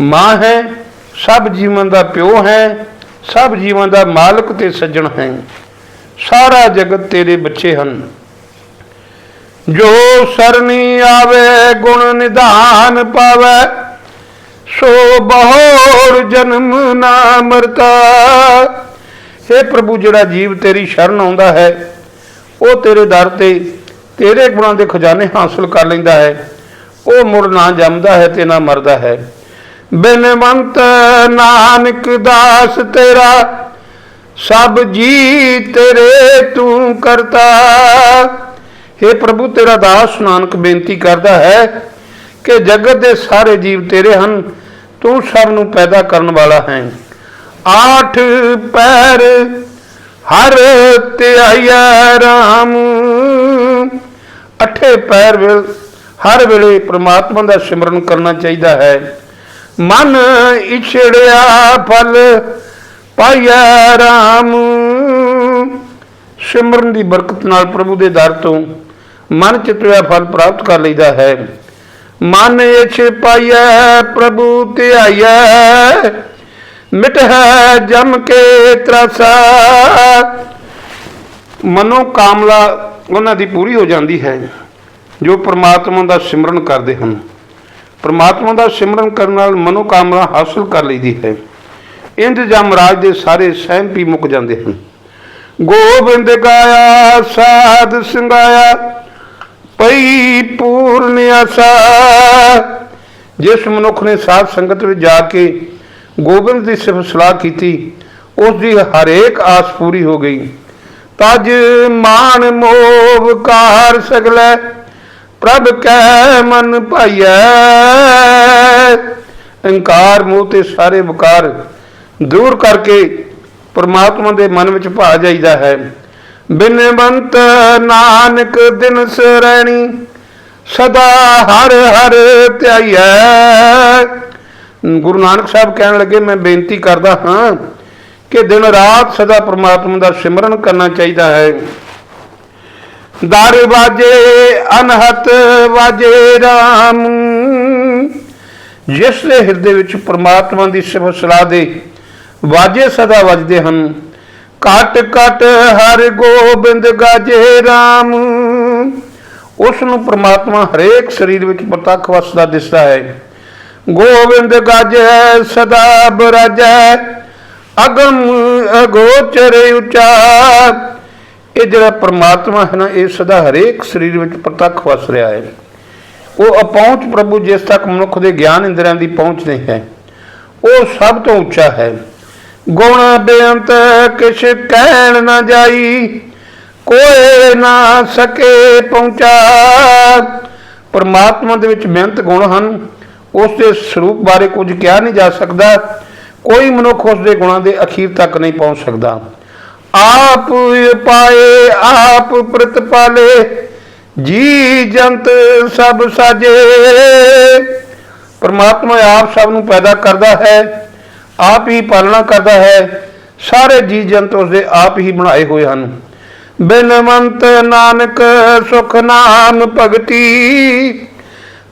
S1: ਮਾਂ ਹੈ, ਸਭ ਜੀਵਾਂ ਦਾ ਪਿਓ ਹੈ, ਸਭ ਜੀਵਾਂ ਦਾ ਮਾਲਕ ਤੇ ਸੱਜਣ ਹੈ। ਸਾਰਾ ਜਗਤ ਤੇਰੇ ਬੱਚੇ ਹਨ। ਜੋ ਸਰਨੀ ਆਵੇ, ਗੁਣ ਨਿਧਾਨ ਪਾਵੇ, ਸੋ ਬਹੁਰ ਜਨਮ ਨਾ ਮਰਤਾ हे ਪ੍ਰਭੂ, ਜਿਹੜਾ ਜੀਵ ਤੇਰੀ ਸ਼ਰਨ ਆਉਂਦਾ ਹੈ, ਉਹ ਤੇਰੇ ਦਰ ਤੇ ਤੇਰੇ ਗੁਣਾਂ ਦੇ ਖਜ਼ਾਨੇ ਹਾਸਲ ਕਰ ਲੈਂਦਾ ਹੈ। ਉਹ ਮੁੜ ਨਾ ਜੰਮਦਾ ਹੈ ਤੇ ਨਾ ਮਰਦਾ ਹੈ। ਬਿਨਵੰਤ ਨਾਨਕ ਦਾਸ ਤੇਰਾ, ਸਭ ਜੀ ਤੇਰੇ ਤੂੰ ਕਰਤਾ। हे ਪ੍ਰਭੂ, ਤੇਰਾ ਦਾਸ ਨਾਨਕ ਬੇਨਤੀ ਕਰਦਾ ਹੈ ਕਿ ਜਗਤ ਦੇ ਸਾਰੇ ਜੀਵ ਤੇਰੇ ਹਨ, ਤੂੰ ਸਭ ਨੂੰ ਪੈਦਾ ਕਰਨ ਵਾਲਾ ਹੈ। ਆਠ ਪੈਰ ਹਰ ਧਿਆਇਆ ਰਾਮ। ਅਠੇ ਪੈਰ ਵੇਲ, ਹਰ ਵੇਲੇ ਪ੍ਰਮਾਤਮਾ ਦਾ ਸਿਮਰਨ ਕਰਨਾ ਚਾਹੀਦਾ ਹੈ। ਮਨ ਇਛੜਿਆ ਫਲ ਪਾਇਆ ਰਾਮ। ਸਿਮਰਨ ਦੀ ਬਰਕਤ ਨਾਲ ਪ੍ਰਭੂ ਦੇ ਦਰ ਤੋਂ ਮਨ ਚਿਤਰਿਆ ਫਲ ਪ੍ਰਾਪਤ ਕਰ ਲਈਦਾ ਹੈ। ਮਨ ਇਛ ਪਾਇਆ ਪ੍ਰਭੂ ਧਿਆਇਆ ਮਿਟ ਹੈ ਜਮ ਕੇ ਤਰਸਾ। ਮਨੋ ਕਾਮਲਾ ਉਹਨਾਂ ਦੀ ਪੂਰੀ ਹੋ ਜਾਂਦੀ ਹੈ, ਜੋ ਪ੍ਰਮਾਤਮਾ ਦਾ ਸਿਮਰਨ ਕਰਦੇ ਹਨ। ਪ੍ਰਮਾਤਮਾ ਦਾ ਸਿਮਰਨ ਕਰਨ ਨਾਲ ਮਨੋ ਕਾਮਨਾ ਹਾਸਲ ਕਰ ਲਈਦੀ ਹੈ। ਇੰਜ ਜਮਰਾਜ ਦੇ ਸਾਰੇ ਸਹਿਮ ਵੀ ਮੁੱਕ ਜਾਂਦੇ ਹਨ। ਗੋਬਿੰਦ ਗਾਇਆ, ਸਾਧ ਸੰਗਾਇਆ। ਪਈ ਪੂਰਨ ਆਸਾ। ਜਿਸ ਮਨੁੱਖ ਨੇ ਸਾਧ ਸੰਗਤ ਵਿੱਚ ਜਾ ਕੇ ਗੋਬਿੰਦ ਦੀ ਸਿਫਤ ਸਲਾਹ ਕੀਤੀ, ਉਸ ਦੀ ਹਰੇਕ ਆਸ ਪੂਰੀ ਹੋ ਗਈ। ਤਜ ਮਾਨ ਮੋਹ ਕਾਰ ਸਗਲੇ, ਪ੍ਰਭ ਕੈ ਮਨ ਭਾਈਐ। ਅਹੰਕਾਰ ਮੋਹ ਤੇ ਸਾਰੇ ਵਿਕਾਰ ਦੂਰ ਕਰਕੇ ਪਰਮਾਤਮਾ ਦੇ ਮਨ ਵਿੱਚ ਭਾ ਜਾਈਦਾ ਹੈ। ਬਿਨਵੰਤ ਨਾਨਕ ਦਿਨ ਸਰਣੀ, ਸਦਾ ਹਰ ਹਰ ਧਿਆਈਐ। ਗੁਰੂ ਨਾਨਕ ਸਾਹਿਬ ਕਹਿਣ ਲੱਗੇ, ਮੈਂ ਬੇਨਤੀ ਕਰਦਾ ਹਾਂ ਕਿ ਦਿਨ ਰਾਤ ਸਦਾ ਪ੍ਰਮਾਤਮਾ ਦਾ ਸਿਮਰਨ ਕਰਨਾ ਚਾਹੀਦਾ ਹੈ। ਦਰ ਵਾਜੇ, ਅਨਹਤ ਵਾਜੇ RAM ਜਿਸ ਦੇ ਹਿਰਦੇ ਵਿੱਚ ਪ੍ਰਮਾਤਮਾ ਦੀ ਸਿਫਤ ਸਲਾਹ ਦੇ ਵਾਜੇ ਸਦਾ ਵੱਜਦੇ ਹਨ। ਕਟ ਕਟ ਹਰ ਗੋਬਿੰਦ ਗਾਜੇ RAM ਉਸ ਨੂੰ ਪ੍ਰਮਾਤਮਾ ਹਰੇਕ ਸਰੀਰ ਵਿੱਚ ਪ੍ਰਤੱਖ ਵਸਦਾ ਦਿਸਦਾ ਹੈ। ਗੋਬਿੰਦ ਗਾਜੈ ਸਦਾ ਬਰਾਜੈ, ਅਗਮ ਅਗੋਚਰ ਉਚਾ। ਇਹ ਜਿਹੜਾ ਪ੍ਰਮਾਤਮਾ ਹੈ ਨਾ, ਇਹ ਸਦਾ ਹਰੇਕ ਸਰੀਰ ਵਿੱਚ ਪ੍ਰਤੱਖ ਵਸ ਰਿਹਾ ਹੈ। ਉਹ ਅਪਹੁੰਚ ਪ੍ਰਭੂ ਜਿਸ ਤੱਕ ਮਨੁੱਖ ਦੇ ਗਿਆਨ ਇੰਦਰੀਆਂ ਦੀ ਪਹੁੰਚ ਨਹੀਂ ਹੈ, ਉਹ ਸਭ ਤੋਂ ਉੱਚਾ ਹੈ। ਗੁਣ ਬੇਅੰਤ ਕਿਛ ਕਹਿਣ ਨਾ ਜਾਈ ਕੋਈ ਨਾ ਸਕੇ ਪਹੁੰਚਾ। ਪਰਮਾਤਮਾ ਦੇ ਵਿੱਚ ਬੇਅੰਤ ਗੁਣ ਹਨ, ਉਸ ਦੇ ਸਰੂਪ ਬਾਰੇ ਕੁਝ ਕਿਹਾ ਨਹੀਂ ਜਾ ਸਕਦਾ, ਕੋਈ ਮਨੁੱਖ ਉਸ ਦੇ ਗੁਣਾਂ ਦੇ ਅਖੀਰ ਤੱਕ ਨਹੀਂ ਪਹੁੰਚ ਸਕਦਾ। ਆਪ ਪਾਏ, ਆਪ ਪ੍ਰਤਪਾਲੇ ਜੀ ਜੰਤ ਸਭ ਸਾਜੇ। ਪਰਮਾਤਮਾ ਆਪ ਸਭ ਨੂੰ ਪੈਦਾ ਕਰਦਾ ਹੈ। ਆਪ ਹੀ ਪਾਲਣਾ ਕਰਦਾ ਹੈ। ਸਾਰੇ ਜੀ ਜੰਤ ਉਸ ਦੇ ਆਪ ਹੀ ਬਣਾਏ ਹੋਏ ਹਨ। ਬਿਨਵੰਤ ਨਾਨਕ ਸੁਖ ਨਾਮ ਭਗਤੀ,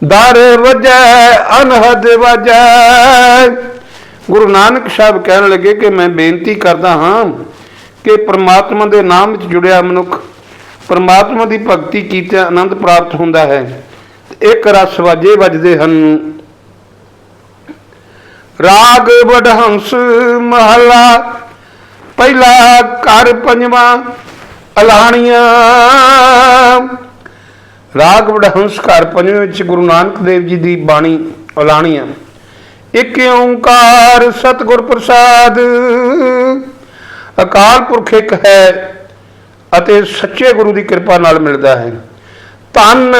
S1: ਦਰ ਵਜੈ, ਅਨਹਦ ਵਜੈ। ਗੁਰੂ ਨਾਨਕ ਸਾਹਿਬ ਕਹਿਣ ਲੱਗੇ ਕਿ ਮੈਂ ਬੇਨਤੀ ਕਰਦਾ ਹਾਂ ਕਿ ਪ੍ਰਮਾਤਮਾ ਦੇ ਨਾਮ ਵਿੱਚ ਜੁੜਿਆ ਮਨੁੱਖ ਪ੍ਰਮਾਤਮਾ ਦੀ ਭਗਤੀ ਕੀਤੇ ਆਨੰਦ ਪ੍ਰਾਪਤ ਹੁੰਦਾ ਹੈ। ਇੱਕ ਰਸ ਵਾਜੇ ਵੱਜਦੇ ਹਨ। ਰਾਗ ਵਡਹੰਸ ਮਹਲਾ, ਪਹਿਲਾ ਘਰ ਪੰਜਵਾਂ ਅਲਾਣੀਆਂ। ਰਾਗ ਵਡਹੰਸ ਘਰ ਪੰਜਵੇਂ ਵਿੱਚ ਗੁਰੂ ਨਾਨਕ ਦੇਵ ਜੀ ਦੀ ਬਾਣੀ ਅਲਾਣੀਆਂ। ਇੱਕ ਓੰਕਾਰ ਸਤਿਗੁਰ ਪ੍ਰਸਾਦ, ਅਕਾਲ ਪੁਰਖ ਇੱਕ ਹੈ ਅਤੇ ਸੱਚੇ ਗੁਰੂ ਦੀ ਕਿਰਪਾ ਨਾਲ ਮਿਲਦਾ ਹੈ। ਧੰਨ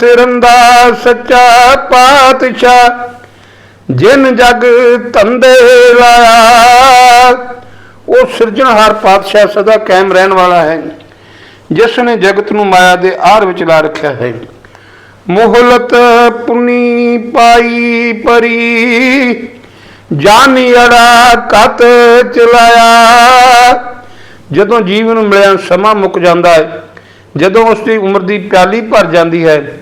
S1: ਸਿਰੰਦਾ ਸੱਚਾ ਪਾਤਸ਼ਾਹ ਜਿਨ ਜਗ ਤੰਦੇ ਲਾਇਆ। ਉਹ ਸਿਰਜਣਹਾਰ ਪਾਤਸ਼ਾਹ ਸਦਾ ਕਾਇਮ ਰਹਿਣ ਵਾਲਾ ਹੈ। ਜਿਸ ਨੇ ਜਗਤ ਨੂੰ ਮਾਇਆ ਦੇ ਆਰ ਵਿੱਚ ਲਾ ਰੱਖਿਆ ਹੈ। ਮੋਹਲਤ ਪੁਨੀ ਪਾਈ ਪਰੀ। ਜਾਨੀ ਅੜਾ ਕਤ ਚਲਾਇਆ। ਜਦੋਂ ਜੀਵ ਨੂੰ ਮਿਲਿਆ ਸਮਾਂ ਮੁੱਕ ਜਾਂਦਾ ਹੈ। ਜਦੋਂ ਉਸ ਦੀ ਉਮਰ ਦੀ ਪਿਆਲੀ ਭਰ ਜਾਂਦੀ ਹੈ,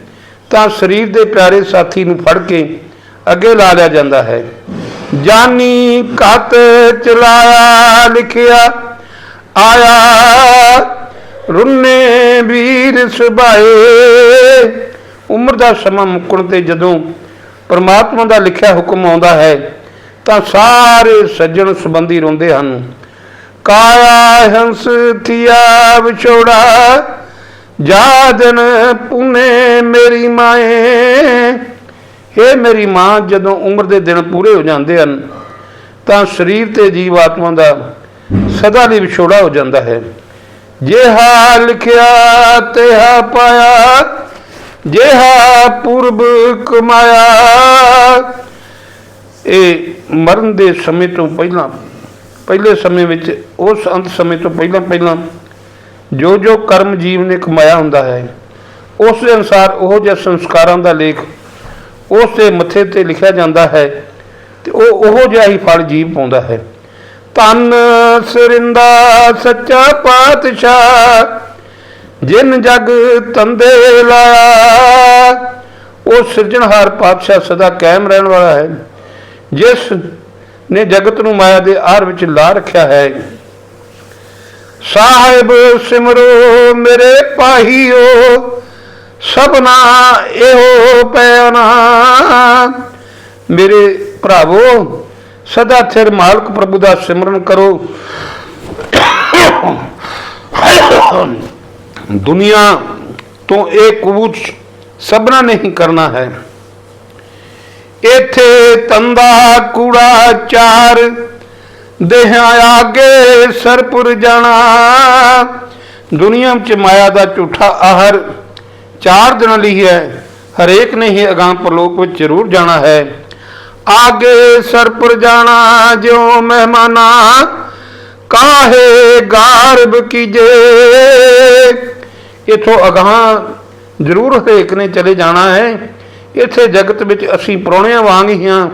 S1: ਤਾਂ ਸਰੀਰ ਦੇ ਪਿਆਰੇ ਸਾਥੀ ਨੂੰ ਫੜ ਕੇ ਅੱਗੇ ਲਾ ਲਿਆ ਜਾਂਦਾ ਹੈ। ਜਾਨੀ ਕਤ ਚਲਾਇਆ, ਲਿਖਿਆ, ਆਇਆ, ਰੁੰਨੇ ਵੀਰ ਸੁਭਾਏ। ਉਮਰ ਦਾ ਸਮਾਂ ਮੁੱਕਣ ਤੇ ਜਦੋਂ ਪਰਮਾਤਮਾ ਦਾ ਲਿਖਿਆ ਹੁਕਮ ਆਉਂਦਾ ਹੈ, ਤਾਂ ਸਾਰੇ ਸੱਜਣ ਸੰਬੰਧੀ ਰੋਂਦੇ ਹਨ। ਕਾਇਆ ਹੰਸ ਥਿਆ ਵਿਛੋੜਾ ਜਾਦਨ ਪੁਨੇ ਮੇਰੀ ਮਾਏ। हे ਮੇਰੀ ਮਾਂ, ਜਦੋਂ ਉਮਰ ਦੇ ਦਿਨ ਪੂਰੇ ਹੋ ਜਾਂਦੇ ਹਨ, ਤਾਂ ਸਰੀਰ ਤੇ ਜੀਵ ਆਤਮਾ ਦਾ ਸਦਾ ਲਈ ਵਿਛੋੜਾ ਹੋ ਜਾਂਦਾ ਹੈ। ਜਿਹਾ ਲਿਖਿਆ ਤਿਹਾ ਪਾਇਆ ਜਿਹਾ ਪੂਰਬ ਕਮਾਇਆ, ਇਹ ਮਰਨ ਦੇ ਸਮੇਂ ਤੋਂ ਪਹਿਲਾਂ, ਪਹਿਲੇ ਸਮੇਂ ਵਿੱਚ, ਉਸ ਅੰਤ ਸਮੇਂ ਤੋਂ ਪਹਿਲਾਂ ਪਹਿਲਾਂ ਜੋ ਜੋ ਕਰਮ ਜੀਵ ਨੇ ਕਮਾਇਆ ਹੁੰਦਾ ਹੈ, ਉਸ ਦੇ ਅਨੁਸਾਰ ਉਹ ਜਿਹੇ ਸੰਸਕਾਰਾਂ ਦਾ ਲੇਖ ਉਸ ਦੇ ਮੱਥੇ ਤੇ ਲਿਖਿਆ ਜਾਂਦਾ ਹੈ ਤੇ ਉਹ ਉਹ ਜਿਹਾ ਹੀ ਫਲ ਜੀਵ ਪਾਉਂਦਾ ਹੈ। ਧੰਨ ਸਰਿੰਦਾ ਸੱਚਾ ਪਾਤਸ਼ਾਹ, ਜਿਨ ਜਗ ਤੰਦੇ ਲਾਇਆ, ਉਹ ਸਿਰਜਣਹਾਰ ਪਾਤਸ਼ਾਹ ਸਦਾ ਕਾਇਮ ਰਹਿਣ ਵਾਲਾ ਹੈ। ਜਿਸ ਨੇ ਜਗਤ ਨੂੰ ਮਾਇਆ ਦੇ ਆਰ ਵਿੱਚ ਲਾ ਰੱਖਿਆ ਹੈ। ਸਾਹਿਬ ਸਿਮਰੋ ਮੇਰੇ ਪਾਹੀਓ ਸਭਨਾ ਇਹੋ ਪੈਣਾ ਮੇਰੇ ਭਰਾਵੋ, ਸਦਾ ਥਿਰ ਮਾਲਕ ਪ੍ਰਭੂ ਦਾ ਸਿਮਰਨ ਕਰੋ। ਦੁਨੀਆ ਤੋਂ ਇਹ ਕੂਚ ਸਭਨਾ ਨਹੀਂ ਕਰਨਾ ਹੈ। ਇਥੇ ਤੰਦਾ, ਕੂੜਾ, ਚਾਰ, ਦੇਹਾਂ ਆਗੇ ਸਰਪੁਰ ਜਾਣਾ। ਦੁਨੀਆ ਵਿੱਚ ਮਾਇਆ ਦਾ ਝੂਠਾ ਆਹਰ ਚਾਰ ਦਿਨਾਂ ਲਈ ਹੈ। ਹਰੇਕ ਨੇ ਹੀ ਅਗਾਂ ਪਰਲੋਕ ਵਿੱਚ ਜ਼ਰੂਰ ਜਾਣਾ ਹੈ। ਆਗੇ ਸਰਪੁਰ ਜਾਣਾ, ਜਿਉ ਮਹਿਮਾਨਾ, ਕਾਹੇ ਗਾਰਬ ਕੀਜੇ ਇਥੋਂ ਅਗਾਂ ਜ਼ਰੂਰ ਹਰੇਕ ਨੇ ਚਲੇ ਜਾਣਾ ਹੈ। ਇੱਥੇ ਜਗਤ ਵਿੱਚ ਅਸੀਂ ਪ੍ਰਾਹੁਣਿਆਂ ਵਾਂਗ ਹੀ ਹਾਂ।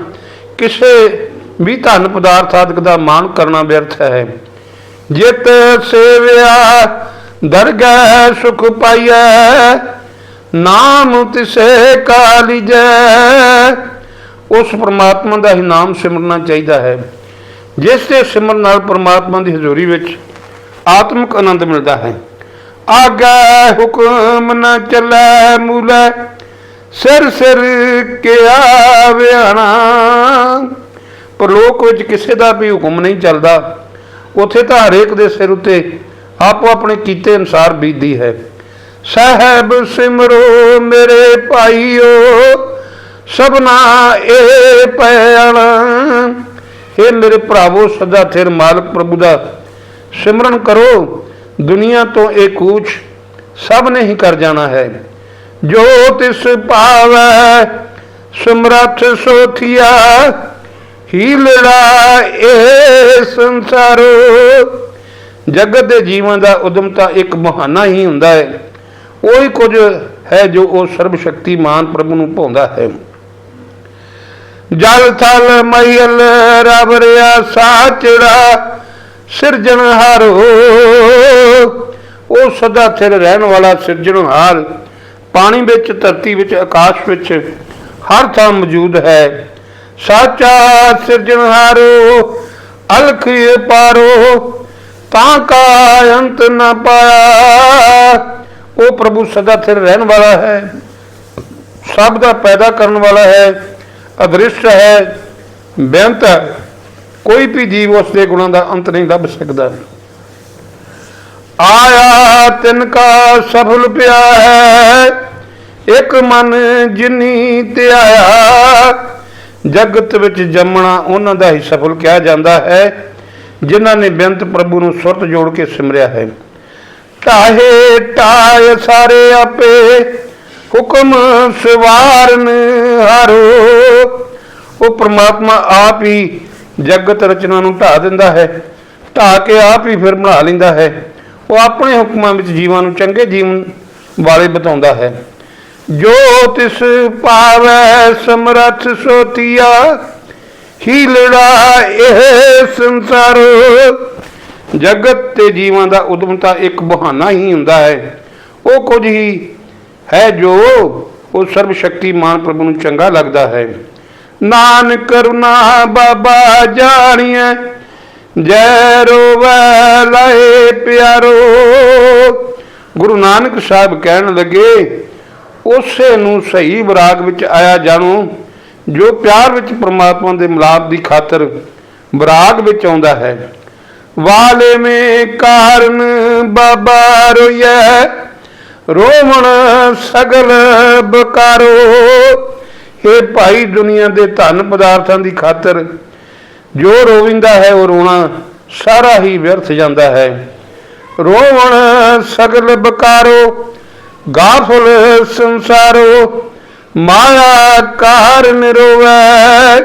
S1: ਕਿਸੇ ਵੀ ਧਨ ਪਦਾਰਥ ਆਦਿਕ ਦਾ ਮਾਣ ਕਰਨਾ ਵਿਅਰਥ ਹੈ। ਜਿਤ ਸੇਵਿਆ, ਦਰਗਹਿ ਸੁਖ ਪਾਈਐ। ਨਾਮ ਤਿਸੇ ਕਾਲਿਜੈ ਉਸ ਪ੍ਰਮਾਤਮਾ ਦਾ ਹੀ ਨਾਮ ਸਿਮਰਨਾ ਚਾਹੀਦਾ ਹੈ। ਜਿਸ ਦੇ ਸਿਮਰਨ ਨਾਲ ਪ੍ਰਮਾਤਮਾ ਦੀ ਹਜ਼ੂਰੀ ਵਿੱਚ ਆਤਮਿਕ ਆਨੰਦ ਮਿਲਦਾ ਹੈ। ਆਗਾ ਹੁਕਮ ਨਾ ਚੱਲੈ ਮੂਲੈ, ਸਿਰ ਸਿਰ ਕਿਆ ਵਿਆਣਾ। ਪਰਲੋਕ ਵਿੱਚ ਕਿਸੇ ਦਾ ਵੀ ਹੁਕਮ ਨਹੀਂ ਚੱਲਦਾ। ਉਥੇ ਤਾਂ ਹਰੇਕ ਦੇ ਸਿਰ ਉੱਤੇ ਆਪੋ ਆਪਣੇ ਕੀਤੇ ਅਨਸਾਰ ਬੀਤਦੀ ਹੈ। ਸਾਹਿਬ ਸਿਮਰੋ ਮੇਰੇ ਭਾਈਓ, ਸਭਨਾ ਇਹ ਪੈਣ ਇਹ ਮੇਰੇ ਭਰਾਵੋ, ਸਦਾ ਥਿਰ ਮਾਲਕ ਪ੍ਰਭੂ ਦਾ ਸਿਮਰਨ ਕਰੋ। ਦੁਨੀਆ ਤੋਂ ਇਹ ਕੂਚ ਸਭ ਨੇ ਹੀ ਕਰ ਜਾਣਾ ਹੈ। ਜੋ ਤਿਸ ਪਾਵੈ ਸਮਰੱਥ ਸੋਥਿਆ। ਹੀ ਇਹ ਸੰਸਾਰੋ। ਜਗਤ ਦੇ ਜੀਵਨ ਦਾ ਉਦਮ ਤਾਂ ਇੱਕ ਬਹਾਨਾ ਹੀ ਹੁੰਦਾ ਹੈ। ਉਹੀ ਕੁਝ ਹੈ ਜੋ ਉਹ ਸਰਬ ਸ਼ਕਤੀਮਾਨ ਪ੍ਰਭੂ ਨੂੰ ਭਾਉਂਦਾ ਹੈ। ਜਲ ਥਲ ਮਹਿਲ ਰਬ ਰਿਆ ਸਾਚੜਾ ਸਿਰਜਣਹਾਰੋ ਉਹ ਸਦਾ ਥਿਰ ਰਹਿਣ ਵਾਲਾ ਸਿਰਜਣਹਾਰ ਪਾਣੀ ਵਿੱਚ, ਧਰਤੀ ਵਿੱਚ, ਆਕਾਸ਼ ਵਿੱਚ ਹਰ ਥਾਂ ਮੌਜੂਦ ਹੈ। ਸਾਚਾ ਸਿਰਜਣਹਾਰੋ ਅਲਖ ਪਾਰੋ, ਤਾਂ ਕਾ ਅੰਤ ਨਾ ਪਾਇਆ। ਉਹ ਪ੍ਰਭੂ ਸਦਾ ਥਿਰ ਰਹਿਣ ਵਾਲਾ ਹੈ, ਸਭ ਦਾ ਪੈਦਾ ਕਰਨ ਵਾਲਾ ਹੈ, ਅਦ੍ਰਿਸ਼ਟ ਹੈ, ਬੇਅੰਤ ਹੈ। ਕੋਈ ਵੀ ਜੀਵ ਉਸ ਦੇ ਗੁਣਾਂ ਦਾ ਅੰਤ ਨਹੀਂ ਲੱਭ ਸਕਦਾ। ਆਇਆ ਤਿਨ ਕਾ ਸਫਲ ਪਿਆ ਹੈ, ਇੱਕ ਮਨ ਜਿਨੀ ਤੇ ਆਇਆ। ਜਗਤ ਵਿੱਚ ਜੰਮਣਾ ਉਹਨਾਂ ਦਾ ਹੀ ਸਫਲ ਕਿਹਾ ਜਾਂਦਾ ਹੈ, ਜਿਨ੍ਹਾਂ ਨੇ ਬੇਅੰਤ ਪ੍ਰਭੂ ਨੂੰ ਸੁਰਤ ਜੋੜ ਕੇ ਸਿਮਰਿਆ ਹੈ। ਢਾਹੇ ਢਾਏ ਸਾਰੇ ਆਪੇ ਹੁਕਮ ਸਵਾਰਨ ਹਾਰੋ। ਉਹ ਪ੍ਰਮਾਤਮਾ ਆਪ ਹੀ ਜਗਤ ਰਚਨਾ ਨੂੰ ਢਾ ਦਿੰਦਾ ਹੈ ਢਾ ਕੇ ਆਪ ਹੀ ਫਿਰ ਬਣਾ ਲੈਂਦਾ ਹੈ। ਉਹ ਆਪਣੇ ਹੁਕਮਾਂ ਵਿੱਚ ਜੀਵਾਂ ਨੂੰ ਚੰਗੇ ਜੀਵਨ ਵਾਲੇ ਬਤਾਉਂਦਾ ਹੈ। ਜੋ ਤਿਸ ਪਾਵੈ ਸਮਰਥ ਸੋਤੀਆ, ਹੀ ਲੜਾ ਇਹ ਸੰਸਾਰ। ਜਗਤ ਤੇ ਜੀਵਾਂ ਦਾ ਉਦਮ ਤਾਂ ਇੱਕ ਬਹਾਨਾ ਹੀ ਹੁੰਦਾ ਹੈ। ਉਹ ਕੁਝ ਹੀ ਹੈ ਜੋ ਉਹ ਸਰਬ ਸ਼ਕਤੀਮਾਨ ਪ੍ਰਭੂ ਨੂੰ ਚੰਗਾ ਲੱਗਦਾ ਹੈ। ਨਾਨਕ ਕਰੁਣਾ ਬਾਬਾ ਜਾਣੀਐ, ਜੈ ਰੋਵੈ ਲਾਏ ਪਿਆਰੋ। ਗੁਰੂ ਨਾਨਕ ਸਾਹਿਬ ਕਹਿਣ ਲੱਗੇ, ਉਸੇ ਨੂੰ ਸਹੀ ਵਿਰਾਗ ਵਿੱਚ ਆਇਆ ਜਾਣੋ, ਜੋ ਪਿਆਰ ਵਿੱਚ ਪ੍ਰਮਾਤਮਾ ਦੇ ਮਿਲਾਪ ਦੀ ਖਾਤਰ ਵਿਰਾਗ ਵਿੱਚ ਆਉਂਦਾ ਹੈ। ਵਾਲੇ ਮੇ ਕਾਰਨ ਬਾਬਾ ਰੋਇਐ ਰੋਵਣ ਸਗਲ ਬਕਾਰੋ। ਇਹ ਭਾਈ ਦੁਨੀਆ ਦੇ ਧਨ ਪਦਾਰਥਾਂ ਦੀ ਖਾਤਰ, ਜੋ ਰੋਵਿੰਦਾ ਹੈ ਉਹ ਰੋਣਾ ਸਾਰਾ ਹੀ ਵਿਅਰਥ ਜਾਂਦਾ ਹੈ। ਰੋਵਣ ਸਗਲ ਬਕਾਰੋ ਗਾਫਲ ਸੰਸਾਰੋ, ਮਾਇਆ ਕਾਰਨ ਰੋਵੈ।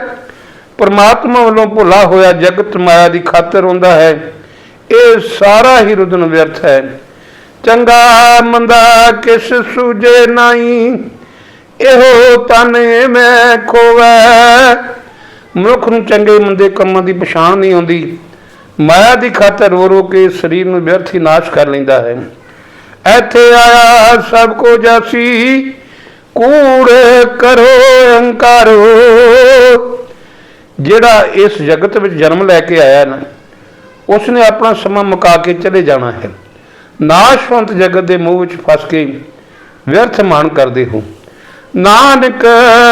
S1: ਪਰਮਾਤਮਾ ਵੱਲੋਂ ਭੁਲਾ ਹੋਇਆ ਜਗਤ ਮਾਇਆ ਦੀ ਖਾਤਰ ਹੁੰਦਾ ਹੈ। ਇਹ ਸਾਰਾ ਹੀ ਰੁਦਨ ਵਿਅਰਥ ਹੈ। ਚੰਗਾ ਮੰਦਾ ਕਿਸ ਸੂਝੇ ਨਹੀਂ, ਇਹੋ ਤਨ ਮੈਂ ਖੋਵੈ। ਮਨੁੱਖ ਨੂੰ ਚੰਗੇ ਮੰਦੇ ਕੰਮਾਂ ਦੀ ਪਛਾਣ ਨਹੀਂ ਆਉਂਦੀ। ਮਾਇਆ ਦੀ ਖਾਤਰ ਰੋ ਰੋ ਕੇ ਸਰੀਰ ਨੂੰ ਵਿਅਰਥ ਹੀ ਨਾਸ਼ ਕਰ ਲੈਂਦਾ ਹੈ। ਇੱਥੇ ਆਇਆ ਸਭ ਕੋ ਜਾਸੀ, ਕੂੜ ਕਰੋ, ਅਹੰਕਾਰੋ। ਜਿਹੜਾ ਇਸ ਜਗਤ ਵਿੱਚ ਜਨਮ ਲੈ ਕੇ ਆਇਆ ਨਾ ਉਸ ਨੇ ਆਪਣਾ ਸਮਾਂ ਮੁਕਾ ਕੇ ਚਲੇ ਜਾਣਾ ਹੈ। ਨਾਸ਼ਵੰਤ ਜਗਤ ਦੇ ਮੋਹ ਵਿੱਚ ਫਸ ਕੇ ਵਿਅਰਥ ਮਾਨ ਕਰਦੇ ਹੋ। ਨਾਨਕ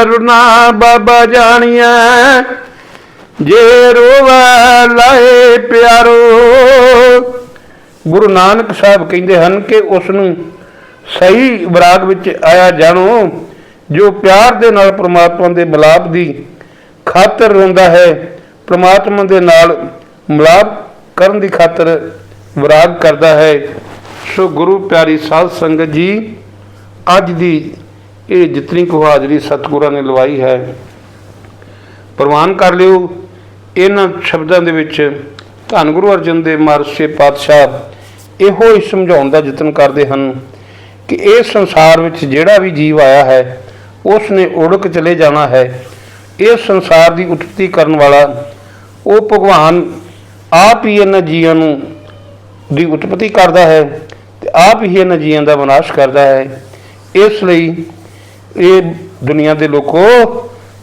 S1: ਰੁਨਾ ਬਾਬਾ ਜਾਣੀਐ, ਜੇ ਰੋਵੈ ਲਾਏ ਪਿਆਰੋ। ਗੁਰੂ ਨਾਨਕ ਸਾਹਿਬ ਕਹਿੰਦੇ ਹਨ ਕਿ ਉਸ ਨੂੰ ਸਹੀ ਵਿਰਾਗ ਵਿੱਚ ਆਇਆ ਜਾਣੋ, ਜੋ ਪਿਆਰ ਦੇ ਨਾਲ ਪ੍ਰਮਾਤਮਾ ਦੇ ਮਿਲਾਪ ਦੀ ਖਾਤਰ ਰੋਂਦਾ ਹੈ। ਪ੍ਰਮਾਤਮਾ ਦੇ ਨਾਲ ਮਿਲਾਪ ਕਰਨ ਦੀ ਖਾਤਰ ਵਿਰਾਗ ਕਰਦਾ ਹੈ। ਸੋ ਗੁਰੂ ਪਿਆਰੀ ਸਾਧ ਸੰਗਤ ਜੀ, ਅੱਜ ਦੀ ਇਹ ਜਿਤਨੀ ਕੁ ਹਾਜ਼ਰੀ ਸਤਿਗੁਰਾਂ ਨੇ ਲਵਾਈ ਹੈ, ਪ੍ਰਵਾਨ ਕਰ ਲਿਓ। ਇਹਨਾਂ ਸ਼ਬਦਾਂ ਦੇ ਵਿੱਚ ਧੰਨ ਗੁਰੂ ਅਰਜਨ ਦੇਵ ਮਹਾਰਾਜ ਪਾਤਸ਼ਾਹ ਇਹੋ ਹੀ ਸਮਝਾਉਣ ਦਾ ਯਤਨ ਕਰਦੇ ਹਨ ਕਿ ਇਹ ਸੰਸਾਰ ਵਿੱਚ ਜਿਹੜਾ ਵੀ ਜੀਵ ਆਇਆ ਹੈ ਉਸ ਨੇ ਉੜਕ ਚਲੇ ਜਾਣਾ ਹੈ। ਇਹ ਸੰਸਾਰ ਦੀ ਉਤਪਤੀ ਕਰਨ ਵਾਲਾ, ਉਹ ਭਗਵਾਨ ਆਪ ਹੀ ਇਹਨਾਂ ਜੀਵਾਂ ਨੂੰ ਦੀ ਉਤਪਤੀ ਕਰਦਾ ਹੈ ਤੇ ਆਪ ਹੀ ਇਹਨਾਂ ਜੀਵਾਂ ਦਾ ਵਿਨਾਸ਼ ਕਰਦਾ ਹੈ। ਇਸ ਲਈ ਇਹ ਦੁਨੀਆ ਦੇ ਲੋਕੋ,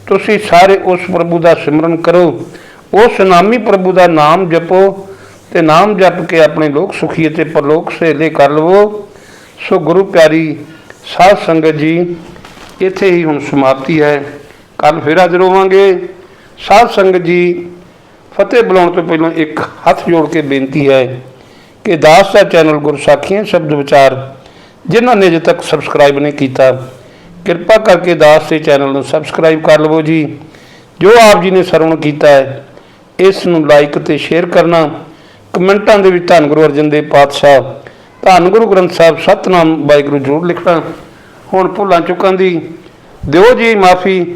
S1: ਤੁਸੀਂ ਸਾਰੇ ਉਸ ਪ੍ਰਭੂ ਦਾ ਸਿਮਰਨ ਕਰੋ। ਉਸ ਨਾਮੀ ਪ੍ਰਭੂ ਦਾ ਨਾਮ ਜਪੋ ਤੇ ਨਾਮ ਜਪ ਕੇ ਆਪਣੇ ਲੋਕ ਸੁਖੀ ਅਤੇ ਪਰਲੋਕ ਸਹੇਲੇ ਕਰ ਲਵੋ। ਸੋ ਗੁਰੂ ਪਿਆਰੀ ਸਾਧ ਸੰਗਤ ਜੀ, ਇੱਥੇ ਹੀ ਹੁਣ ਸਮਾਪਤੀ ਹੈ। ਕੱਲ ਫਿਰ ਹਾਜ਼ਰ ਹੋਵਾਂਗੇ। ਸਾਧ ਸੰਗਤ ਜੀ, ਫਤਿਹ ਬੁਲਾਉਣ ਤੋਂ ਪਹਿਲਾਂ ਇੱਕ ਹੱਥ ਜੋੜ ਕੇ ਬੇਨਤੀ ਹੈ ਕਿ ਦਾਸ ਦਾ ਚੈਨਲ ਗੁਰਸਾਖੀਆਂ ਸ਼ਬਦ ਵਿਚਾਰ, ਜਿਨ੍ਹਾਂ ਨੇ ਅਜੇ ਤੱਕ ਸਬਸਕ੍ਰਾਈਬ ਨਹੀਂ ਕੀਤਾ, ਕਿਰਪਾ ਕਰਕੇ ਦਾਸ ਦੇ ਚੈਨਲ ਨੂੰ ਸਬਸਕ੍ਰਾਈਬ ਕਰ ਲਵੋ ਜੀ। ਜੋ ਆਪ ਜੀ ਨੇ ਸਰਵਣ ਕੀਤਾ ਹੈ, ਇਸ ਨੂੰ ਲਾਈਕ ਤੇ ਸ਼ੇਅਰ ਕਰਨਾ। ਕਮੈਂਟਾਂ ਦੇ ਵਿੱਚ ਧੰਨ ਗੁਰੂ ਅਰਜਨ ਦੇਵ ਪਾਤਸ਼ਾਹ, ਧੰਨ ਗੁਰੂ ਗ੍ਰੰਥ ਸਾਹਿਬ ਸਤਨਾਮ ਵਾਹਿਗੁਰੂ ਜਰੂਰ ਲਿਖਣਾ। ਹੁਣ ਭੁੱਲਾਂ ਚੁੱਕਾਂ ਦੀ। ਦਿਓ ਜੀ ਮਾਫੀ।